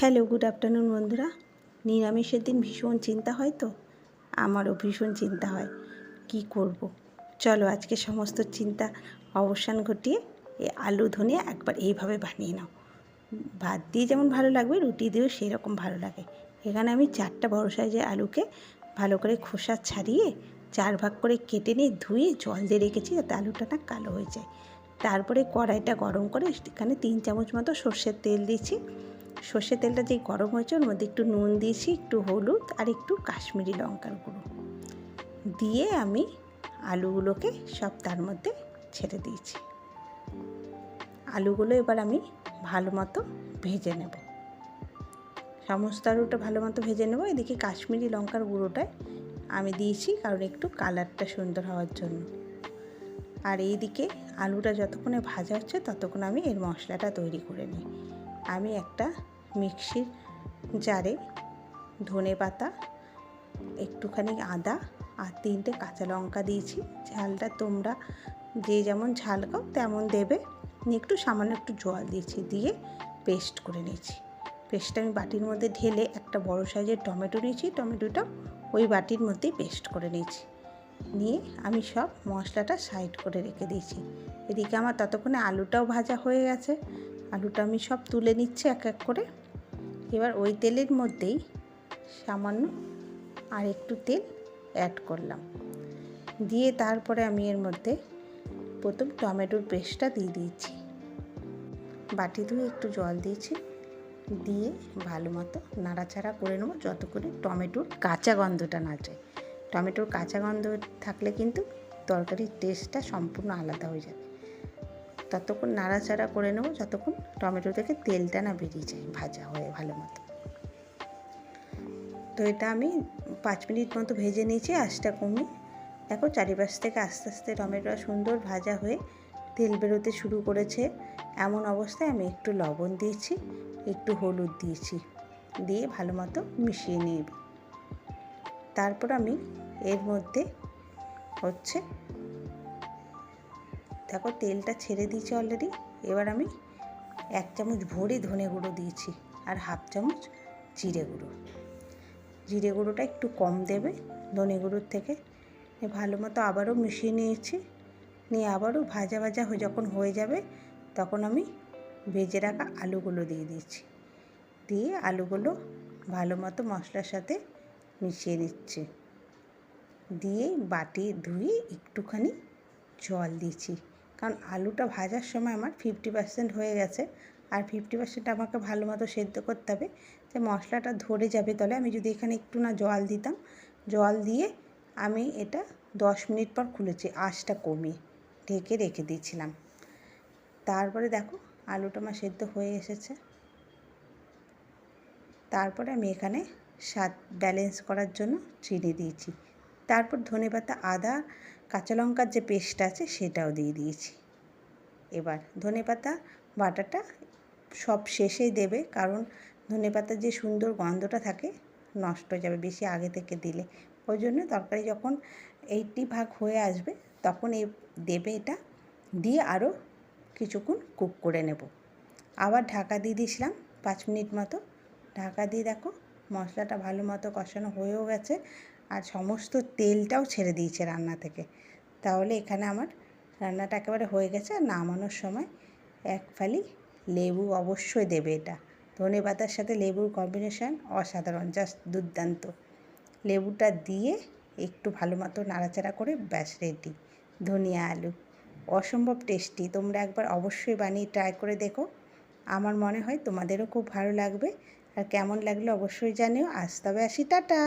Hello good afternoon বন্ধুরা। নিরামিষের দিন ভীষণ চিন্তা হয় তো? আমারও ভীষণ চিন্তা হয়। কি করব। চলো আজকে সমস্ত চিন্তা অবসান ঘটিয়ে এই আলু ধনিয়া একবার এইভাবে বানিয়ে নাও। ভাত দিয়ে যেমন ভালো লাগবে, রুটি দিয়েও সেই রকম ভালো লাগে। এখানে আমি চারটা বড় সাইজের আলুকে ভালো করে খোসা ছাড়িয়ে চার ভাগ করে কেটে নিয়ে ধুয়ে জল দিয়ে রেখেছি যাতে আলুটা না কালো হয়ে যায়। তারপরে কড়াইটা গরম করে এখানে তিন চামচ মতো সর্ষের তেল দিয়েছি। সর্ষের তেলটা যে গরম হয়েছে, ওর মধ্যে একটু নুন দিয়েছি, একটু হলুদ আর একটু কাশ্মীরি লঙ্কার গুঁড়ো। দিয়ে আমি আলুগুলোকে সব তার মধ্যে ছেড়ে দিয়েছি। আলুগুলো এবার আমি ভালো মতো ভেজে নেব। সমস্ত আলুটা ভালো মতো ভেজে নেব। এদিকে কাশ্মীরি লঙ্কার গুঁড়োটায় আমি দিয়েছি, কারণ একটু কালারটা সুন্দর হওয়ার জন্য। আর এইদিকে আলুটা যতক্ষণে ভাজা হচ্ছে, ততক্ষণ আমি এর মশলাটা তৈরি করে নিই। আমি একটা মিক্সির জারে ধনে পাতা, একটুখানি আদা আর তিনটে কাঁচা লঙ্কা দিয়েছি। ঝালটা তোমরা যে যেমন ঝাল খাও তেমন দেবে। একটু সামান্য একটু জল দিয়েছি, দিয়ে পেস্ট করে নিয়েছি। পেস্টটা আমি বাটির মধ্যে ঢেলে একটা বড় সাইজের টমেটো নিয়েছি। টমেটোটা ওই বাটির মধ্যেই পেস্ট করে নিয়েছি। নিয়ে আমি সব মশলাটা সাইড করে রেখে দিয়েছি। এদিকে আমার ততক্ষণে আলুটাও ভাজা হয়ে গেছে। আলুটা আমি সব তুলে নিচ্ছি এক এক করে। এবার ওই তেলের মধ্যেই সামান্য আর একটু তেল অ্যাড করলাম। দিয়ে তারপরে আমি এর মধ্যে প্রথম টমেটোর পেস্টটা দিয়ে দিয়েছি। বাটি ধুয়ে একটু জল দিয়েছি। দিয়ে ভালো মতো নাড়াচাড়া করে নেব যত করে টমেটোর কাঁচা গন্ধটা না যায়। টমেটোর কাঁচা গন্ধ থাকলে কিন্তু তরকারির টেস্টটা সম্পূর্ণ আলাদা হয়ে যাবে। ততক্ষণ নাড়াচাড়া করে নেব, যতক্ষণ টমেটো থেকে তেলটা না বেরিয়ে যায় ভাজা হয়ে ভালো মতো। তো এটা আমি পাঁচ মিনিট মতো ভেজে নিয়েছি, আঁচটা কমিয়ে। দেখো চারিপাশ থেকে আস্তে আস্তে টমেটো সুন্দর ভাজা হয়ে তেল বেরোতে শুরু করেছে। এমন অবস্থায় আমি একটু লবণ দিয়েছি, একটু হলুদ দিয়েছি, দিয়ে ভালো মতো মিশিয়ে নিয়ে তারপর আমি এর মধ্যে হচ্ছে দেখো তেলটা ছেড়ে দিয়েছি অলরেডি এবার আমি এক চামচ ভরে ধনে গুঁড়ো দিয়েছি আর হাফ চামচ জিরে গুঁড়ো। জিরে গুঁড়োটা একটু কম দেবে ধনে গুঁড়োর থেকে। ভালো মতো আবারও মিশিয়ে নিয়েছি। নিয়ে আবারও ভাজা ভাজা যখন হয়ে যাবে তখন আমি ভেজে রাখা আলুগুলো দিয়ে দিয়েছি দিয়ে আলুগুলো ভালো মতো মশলার সাথে মিশিয়ে নিচ্ছি। দিয়ে বাটি ধুয়ে একটুখানি জল দিয়েছি কারণ আলুটা ভাজার সময় আমার ফিফটি পার্সেন্ট হয়ে গেছে। আর ফিফটি পার্সেন্ট আমাকে ভালো মতো সেদ্ধ করতে হবে। যে মশলাটা ধরে যাবে তাহলে আমি যদি এখানে একটু না জল দিতাম, জল দিয়ে আমি এটা দশ মিনিট পর খুলেছি, আঁচটা কমিয়ে ঢেকে রেখে দিয়েছিলাম। তারপরে দেখো, আলুটা আমার সেদ্ধ হয়ে এসেছে। তারপরে আমি এখানে স্বাদ ব্যালেন্স করার জন্য চিনি দিয়েছি। তারপর ধনেপাতা, আদা কাঁচা লঙ্কার যে পেস্ট আছে সেটাও দিয়ে দিয়েছি। এবার ধনেপাতা বাটাটা সব শেষেই দেবে, কারণ ধনেপাতার যে সুন্দর গন্ধটা থাকে নষ্ট হয়ে যাবে বেশি আগে থেকে দিলে। ওই জন্য তরকারি যখন এইটটি ভাগ হয়ে আসবে, তখন এই দেবে এটা, দিয়ে আরও কিছুক্ষণ কুক করে নেব। আবার ঢাকা দিয়ে দিয়েছিলাম পাঁচ মিনিট মতো। ঢাকা দিয়ে দেখো মশলাটা ভালো মতো কষানো হয়েও গেছে আর সমস্ত তেলটাও ছেড়ে দিয়েছে রান্না থেকে। তাহলে এখানে আমার রান্নাটা একেবারে হয়ে গেছে আর নামানোর সময় এক ফালি লেবু অবশ্যই দেবে এটা। ধনে পাতার সাথে লেবুর কম্বিনেশান অসাধারণ জাস্ট দুর্দান্ত। লেবুটা দিয়ে একটু ভালো মতো নাড়াচাড়া করে ব্যাস রেডি ধনিয়া, আলু, অসম্ভব টেস্টি তোমরা একবার অবশ্যই বানিয়ে ট্রাই করে দেখো। আমার মনে হয় তোমাদেরও খুব ভালো লাগবে। আর কেমন লাগল অবশ্যই জানিও। আজ তবে আসি, টাটা!